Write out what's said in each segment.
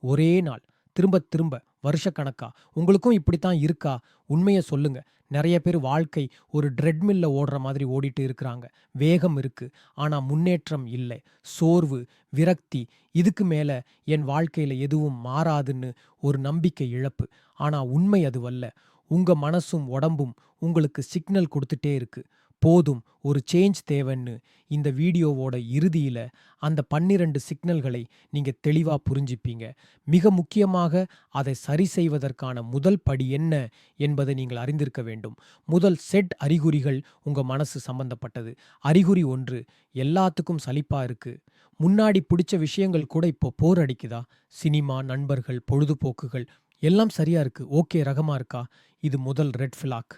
ஒரே நாள். திரும்ப திரும்ப வருஷக்கணக்கா உங்களுக்கும் இப்படித்தான் இருக்கா? உண்மையை சொல்லுங்க. நிறைய பேர் வாழ்க்கை ஒரு ட்ரெட்மில்ல ஓடுற மாதிரி ஓடிட்டு இருக்கிறாங்க. வேகம் இருக்கு. ஆனா முன்னேற்றம் இல்லை. சோர்வு விரக்தி இதுக்கு மேல என் வாழ்க்கையில எதுவும் மாறாதுன்னு ஒரு நம்பிக்கை இழப்பு. ஆனா உண்மை அதுவல்ல. உங்க மனசும் உடம்பும் உங்களுக்கு சிக்னல் கொடுத்துட்டே இருக்கு. போதும் ஒரு சேஞ்ச் தேவைன்னு இந்த வீடியோவோட இறுதியில அந்த பன்னிரண்டு சிக்னல்களை நீங்க தெளிவா புரிஞ்சுப்பீங்க. மிக முக்கியமாக அதை சரி செய்வதற்கான முதல் படி என்ன என்பதை நீங்கள் அறிந்திருக்க வேண்டும். முதல் செட் அறிகுறிகள் உங்க மனசு சம்பந்தப்பட்டது. அறிகுறி ஒன்று எல்லாத்துக்கும் சலிப்பா இருக்கு. முன்னாடி பிடிச்ச விஷயங்கள் கூட இப்போ போர் அடிக்குதா? சினிமா நண்பர்கள் பொழுதுபோக்குகள் எல்லாம் சரியா இருக்கு. ஓகே ரகமா இருக்கா? இது முதல் ரெட் ஃபிளாக்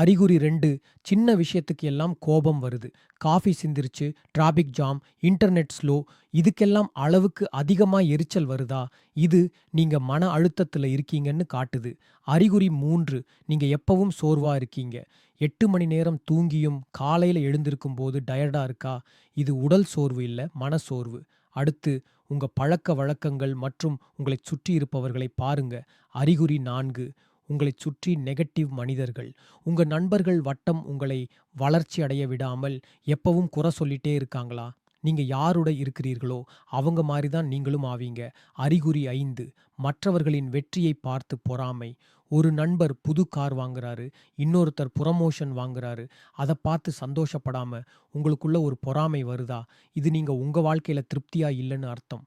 அறிகுறி ரெண்டு சின்ன விஷயத்துக்கு எல்லாம் கோபம் வருது. காஃபி சிந்திருச்சு டிராபிக் ஜாம் இன்டர்நெட் ஸ்லோ இதுக்கெல்லாம் அளவுக்கு அதிகமாக எரிச்சல் வருதா? இது நீங்கள் மன அழுத்தத்தில் இருக்கீங்கன்னு காட்டுது. அறிகுறி மூன்று நீங்கள் எப்பவும் சோர்வா இருக்கீங்க. எட்டு மணி நேரம் தூங்கியும் காலையில் எழுந்திருக்கும் போது டயர்டாக இருக்கா? இது உடல் சோர்வு இல்லை மன சோர்வு. அடுத்து உங்கள் பழக்க வழக்கங்கள் மற்றும் உங்களை சுற்றி இருப்பவர்களை பாருங்க. அறிகுறி நான்கு உங்களைச் சுற்றி நெகட்டிவ் மனிதர்கள். உங்க நண்பர்கள் வட்டம் உங்களை வளர்ச்சி அடைய விடாமல் எப்பவும் குறை சொல்லிட்டே இருக்காங்களா? நீங்க யாரோட இருக்கிறீர்களோ அவங்க மாதிரி தான் நீங்களும் ஆவீங்க. அறிகுறி ஐந்து மற்றவர்களின் வெற்றியை பார்த்து பொறாமை. ஒரு நண்பர் புது கார் வாங்குறாரு இன்னொருத்தர் புரமோஷன் வாங்குறாரு அதை பார்த்து சந்தோஷப்படாம உங்களுக்குள்ள ஒரு பொறாமை வருதா? இது நீங்க உங்க வாழ்க்கையில திருப்தியா இல்லைன்னு அர்த்தம்.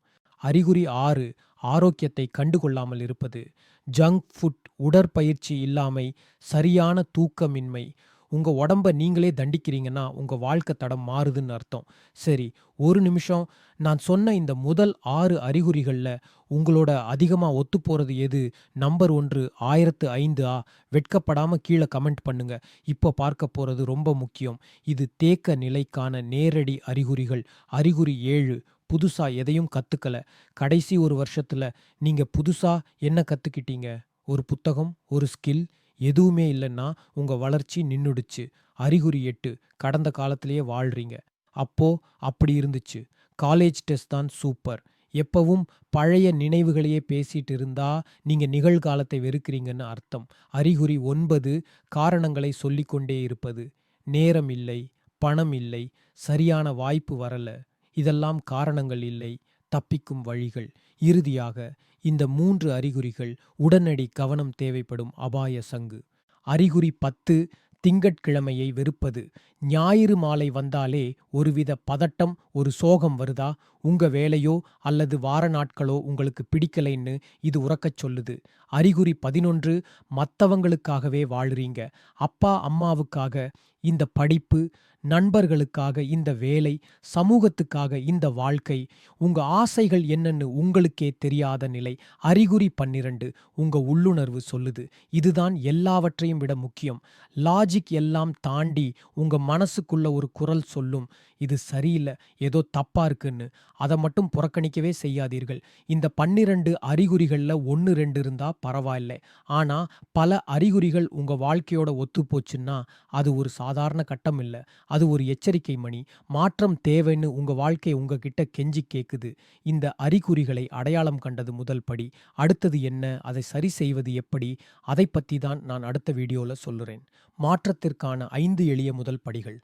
அறிகுறி ஆறு ஆரோக்கியத்தை கண்டுகொள்ளாமல் இருப்பது. ஜங்க் ஃபுட் உடற்பயிற்சி இல்லாமை சரியான தூக்கமின்மை. உங்கள் உடம்ப நீங்களே தண்டிக்கிறீங்கன்னா உங்கள் வாழ்க்கை தடம் மாறுதுன்னு அர்த்தம். சரி ஒரு நிமிஷம். நான் சொன்ன இந்த முதல் ஆறு அறிகுறிகளில் உங்களோட அதிகமாக ஒத்து போகிறது எது? நம்பர் ஒன்று ஆயிரத்து ஐந்து ஆ? வெட்கப்படாமல் கீழே கமெண்ட் பண்ணுங்க. இப்போ பார்க்க போகிறது ரொம்ப முக்கியம். இது தேக்க நிலைக்கான நேரடி அறிகுறிகள். அறிகுறி ஏழு புதுசாக எதையும் கற்றுக்கல கடைசி ஒரு வருஷத்தில் நீங்கள் புதுசாக என்ன கற்றுக்கிட்டீங்க ஒரு புத்தகம் ஒரு ஸ்கில் எதுவுமே இல்லைன்னா உங்கள் வளர்ச்சி நின்றுடுச்சு அறிகுறி எட்டு கடந்த காலத்திலேயே வாழ்கிறீங்க அப்போ அப்படி இருந்துச்சு. காலேஜ் டெஸ்ட் தான் சூப்பர். எப்பவும் பழைய நினைவுகளையே பேசிட்டு இருந்தா நீங்க நிகழ்காலத்தை வெறுக்கிறீங்கன்னு அர்த்தம். அறிகுறி ஒன்பது காரணங்களை சொல்லிக்கொண்டே இருப்பது. நேரம் இல்லை பணம் இல்லை சரியான வாய்ப்பு வரல. இதெல்லாம் காரணங்கள் இல்லை. தப்பிக்கும் வழிகள். இறுதியாக இந்த மூன்று அறிகுறிகள் உடனடி கவனம் தேவைப்படும் அபாய சங்கு. அறிகுறி பத்து திங்கட்கிழமையை வெறுப்பது. ஞாயிறு மாலை வந்தாலே ஒருவித பதட்டம் ஒரு சோகம் வருதா? உங்க வேலையோ அல்லது வார நாட்களோ உங்களுக்கு பிடிக்கலைன்னு இது உறக்கச் சொல்லுது. அறிகுறி பதினொன்று மற்றவங்களுக்காகவே வாழ்றீங்க. அப்பா அம்மாவுக்காக இந்த படிப்பு நண்பர்களுக்காக இந்த வேலை சமூகத்துக்காக இந்த வாழ்க்கை உங்க ஆசைகள் என்னன்னு உங்களுக்கே தெரியாத நிலை. அறிகுறி பன்னிரண்டு உங்க உள்ளுணர்வு சொல்லுது. இதுதான் எல்லாவற்றையும் விட முக்கியம். லாஜிக் எல்லாம் தாண்டி உங்க மனசுக்குள்ள ஒரு குரல் சொல்லும். இது சரியில்லை ஏதோ தப்பா இருக்குன்னு. அதை மட்டும் புறக்கணிக்கவே செய்யாதீர்கள். இந்த பன்னிரண்டு அறிகுறிகளில் ஒன்று ரெண்டு இருந்தா பரவாயில்ல. ஆனா பல அறிகுறிகள் உங்க வாழ்க்கையோட ஒத்து போச்சுன்னா அது ஒரு சாதாரண கட்டம் இல்லை. அது ஒரு எச்சரிக்கை மணி. மாற்றம் தேவைன்னு உங்க வாழ்க்கை உங்ககிட்ட கெஞ்சி கேக்குது. இந்த அறிகுறிகளை அடையாளம் கண்டது முதல் படி. அடுத்தது என்ன? அதை சரி செய்வது எப்படி? அதை பத்தி தான் நான் அடுத்த வீடியோல சொல்லுறேன். மாற்றத்திற்கான ஐந்து எளிய முதல் படிகள்.